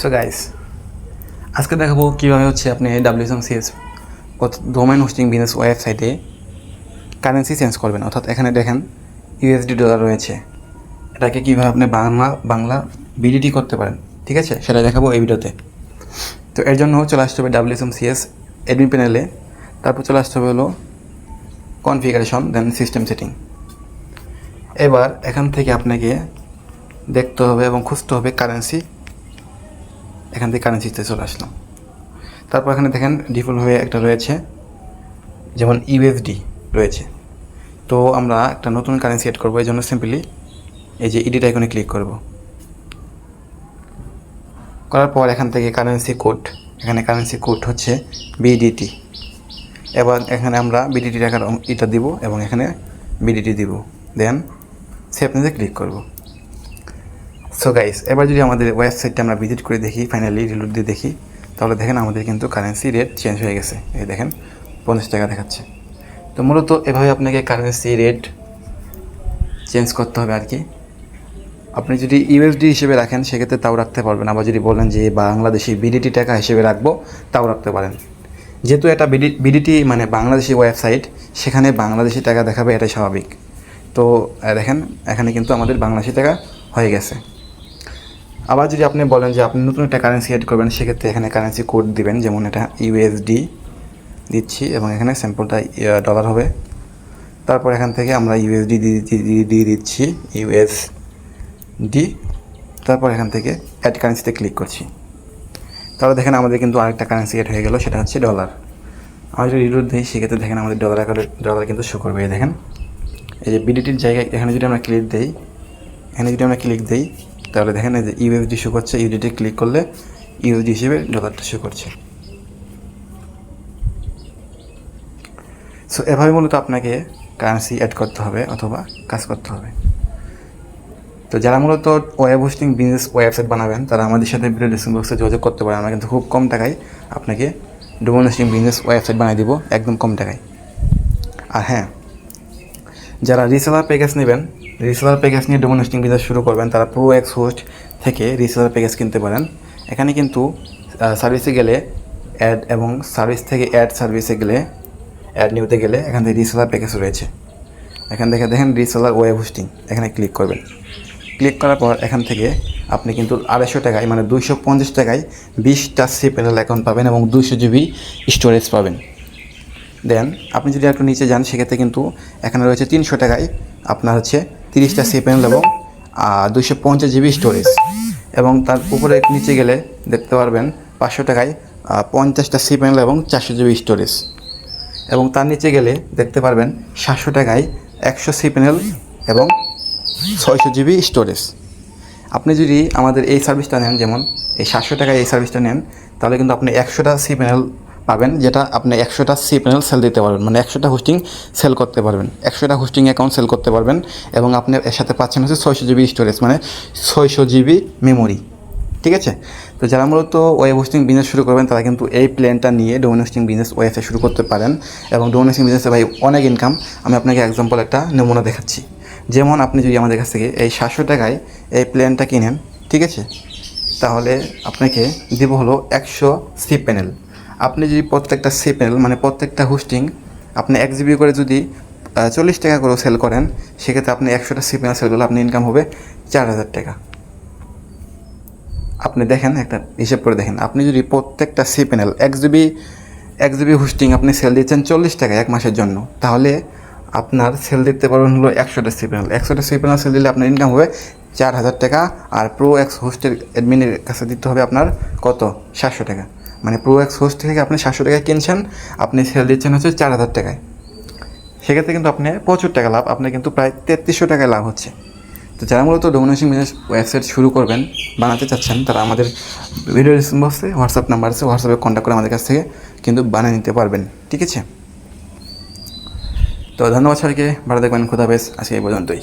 So guys আজকে দেখাবো কীভাবে হচ্ছে আপনি WSM CS domain hosting business ওয়েবসাইটে কারেন্সি চেঞ্জ করবেন। অর্থাৎ এখানে দেখেন ইউএসডি ডলার রয়েছে। এটাকে কীভাবে আপনি বাংলা বাংলা বিডিটি করতে পারেন, ঠিক আছে? সেটা দেখাবো এই ভিডিওতে। তো এর জন্য চলে আসতে হবে ডাব্লিউএসএম সিএস এডমিন প্যানেলে তারপর চলে আসতে হবে হলো কনফিগারেশন দেন সিস্টেম সেটিং এবার এখান থেকে আপনাকে দেখতে হবে এবং খুঁজতে হবে কারেন্সি এখান থেকে কারেন্সিতে চলে আসলাম। তারপর এখানে দেখেন ডিফল্ট ডিফল্টভাবে একটা রয়েছে, যেমন ইউএসডি রয়েছে। তো আমরা একটা নতুন কারেন্সি এড করব এই জন্য সিম্পলি এই যে ইডিট আইকনে ক্লিক করব। করার পর এখান থেকে কারেন্সি কোড এখানে কারেন্সি কোড হচ্ছে বিডিটি এবার এখানে আমরা বিডিটি টাকার এটা দিব এবং এখানে বিডিটি দিব। দেন সেভনেতে ক্লিক করব। সো গাইস এবার যদি আমাদের ওয়েবসাইটটা আমরা ভিজিট করে দেখি ফাইনালি রিলোড দিয়ে দেখি, তাহলে দেখেন আমাদের কিন্তু কারেন্সি রেট চেঞ্জ হয়ে গেছে। এই দেখেন, পঞ্চাশ টাকা দেখাচ্ছে। তো মূলত এভাবে আপনাকে কারেন্সি রেট চেঞ্জ করতে হবে আর কি। আপনি যদি ইউএসডি হিসেবে রাখেন, সেক্ষেত্রে তাও রাখতে পারবেন। আবার যদি বলেন যে বাংলাদেশি বিডিটি টাকা হিসেবে রাখব, তাও রাখতে পারেন। যেহেতু এটা বিডি বিডিটি মানে বাংলাদেশি ওয়েবসাইট সেখানে বাংলাদেশি টাকা দেখাবে, এটাই স্বাভাবিক। তো দেখেন, এখানে কিন্তু আমাদের বাংলাদেশি টাকা হয়ে গেছে। আবার যদি আপনি বলেন যে আপনি নতুন একটা কারেন্সি অ্যাড করবেন, সেক্ষেত্রে এখানে কারেন্সি কোড দিবেন, যেমন এটা ইউএসডি দিচ্ছি এবং এখানে স্যাম্পলটা ডলার হবে। তারপর এখান থেকে আমরা ইউএসডি দিয়ে দিচ্ছি ইউএসডি তারপর এখান থেকে অ্যাড কারেন্সিতে ক্লিক করছি। তাহলে দেখেন আমাদের কিন্তু আরেকটা কারেন্সি অ্যাড হয়ে গেল, সেটা হচ্ছে ডলার আমরা যদি রিলোড দিই, সেক্ষেত্রে দেখেন আমাদের ডলার আকারে ডলার কিন্তু শো করবে দেখেন। এই যে বিডিটির জায়গায় এখানে যদি আমরা ক্লিক দিই, এখানে যদি আমরা ক্লিক দিই তাহলে দেখেন যে ইউএসডি শো করছে ইউডিটি ক্লিক করলে ইউএসডি হিসেবে ডলারটা শো করছে। সো এভাবে মূলত আপনাকে কারেন্সি অ্যাড করতে হবে অথবা কাজ করতে হবে। তো যারা মূলত ওয়েব হোস্টিং বিজনেস ওয়েবসাইট বানাবেন, তারা আমাদের সাথে ভিডিও ডিসক্রিপশন বক্সে যোগাযোগ করতে পারেন। আমরা কিন্তু খুব কম টাকায় আপনাকে ডোমেন হোস্টিং বিজনেস ওয়েবসাইট বানিয়ে দিব, একদম কম টাকায়। আর হ্যাঁ যারা রিসেলার প্যাকেজ নেবেন রিসেলার প্যাকেজ নিয়ে ডোমেন হোস্টিং বিজনেস শুরু করবেন, তারা প্রো এক্স হোস্ট থেকে রিসেলার প্যাকেজ কিনতে পারেন। এখানে কিন্তু সার্ভিসে গেলে অ্যাড এবং সার্ভিস থেকে অ্যাড সার্ভিসে গেলে অ্যাড নিউতে গেলে এখান থেকে রিসেলার প্যাকেজ রয়েছে। এখান থেকে দেখেন রিসেলার ওয়েব হোস্টিং এখানে ক্লিক করবেন। ক্লিক করার পর এখান থেকে আপনি কিন্তু আড়াইশো টাকায় মানে দুইশো পঞ্চাশ টাকায় বিশটা সি প্যানেল অ্যাকাউন্ট পাবেন এবং দুইশো জিবি স্টোরেজ পাবেন। দেন আপনি যদি একটু নিচে যান, সেক্ষেত্রে কিন্তু এখানে রয়েছে তিনশো টাকায় আপনার হচ্ছে তিরিশটা সি প্যানেল এবং দুইশো পঞ্চাশ জিবি স্টোরেজ এবং তার উপরে নিচে গেলে দেখতে পারবেন পাঁচশো টাকায় পঞ্চাশটা সি প্যানেল এবং চারশো জিবি স্টোরেজ এবং তার নিচে গেলে দেখতে পারবেন সাতশো টাকায় একশো সি প্যানেল এবং ছয়শো জিবি স্টোরেজ আপনি যদি আমাদের এই সার্ভিসটা নেন, যেমন এই সাতশো টাকায় এই সার্ভিসটা নেন, তাহলে কিন্তু আপনি একশোটা সি প্যানেল পাবেন, যেটা আপনি একশোটা সি প্যানেল সেল দিতে পারবেন। মানে একশোটা হোস্টিং সেল করতে পারবেন। একশোটা হোস্টিং অ্যাকাউন্ট সেল করতে পারবেন এবং আপনি এর সাথে পাচ্ছেন হচ্ছে ছয়শো জিবি স্টোরেজ মানে ছয়শো জিবি মেমোরি ঠিক আছে? তো যারা মূলত ওয়েব হোস্টিং বিজনেস শুরু করবেন, তারা কিন্তু এই প্ল্যানটা নিয়ে ডোমেন হোস্টিং বিজনেস ওয়েবসাইট শুরু করতে পারেন এবং ডোমেন হোস্টিং বিজনেসে ভাই অনেক ইনকাম আমি আপনাকে এক্সাম্পল একটা নমুনা দেখাচ্ছি। যেমন আপনি যদি আমাদের কাছ থেকে এই সাতশো টাকায় এই প্ল্যানটা কিনেন, ঠিক আছে? তাহলে আপনাকে দিব হলো একশো সি প্যানেল আপনি যদি প্রত্যেকটা সি প্যানেল মানে প্রত্যেকটা হোস্টিং আপনি এক জিবি করে যদি চল্লিশ টাকা করে সেল করেন, সেক্ষেত্রে আপনি একশোটা সি প্যানেল সেল করলে আপনি ইনকাম হবে চার হাজার টাকা। আপনি দেখেন একটা হিসেব করে দেখেন, আপনি যদি প্রত্যেকটা সি প্যানেল এক জিবি এক জিবি হোস্টিং আপনি সেল দিচ্ছেন চল্লিশ টাকা এক মাসের জন্য, তাহলে আপনার সেল দিতে পারবেন হলো একশোটা সি প্যানেল একশোটা সি প্যানেল সেল দিলে আপনার ইনকাম হবে চার হাজার টাকা, আর প্রো এক্স হোস্টের অ্যাডমিনের কাছে দিতে হবে আপনার কত? সাতশো টাকা। মানে প্রো এক্স হোস্ট থেকে আপনি সাতশো টাকায় কিনছেন, আপনি সেল দিচ্ছেন হচ্ছে চার হাজার টাকায়। সেক্ষেত্রে কিন্তু আপনি প্রচুর টাকা লাভ, আপনার কিন্তু প্রায় তেত্রিশশো টাকায় লাভ হচ্ছে। তো যারা মূলত ডোমিনেশন বিজনেস ওয়েবসাইট শুরু করবেন, বানাতে চাচ্ছেন, তারা আমাদের ভিডিও ডিসক্রিপশন বক্সে হোয়াটসঅ্যাপ নাম্বার আছে হোয়াটসঅ্যাপে কন্ট্যাক্ট করে আমাদের কাছ থেকে কিন্তু বানিয়ে নিতে পারবেন, ঠিক আছে? তো ধন্যবাদ সবাইকে, ভালো দেখবেন খুদাবেশ আজকে এই পর্যন্তই।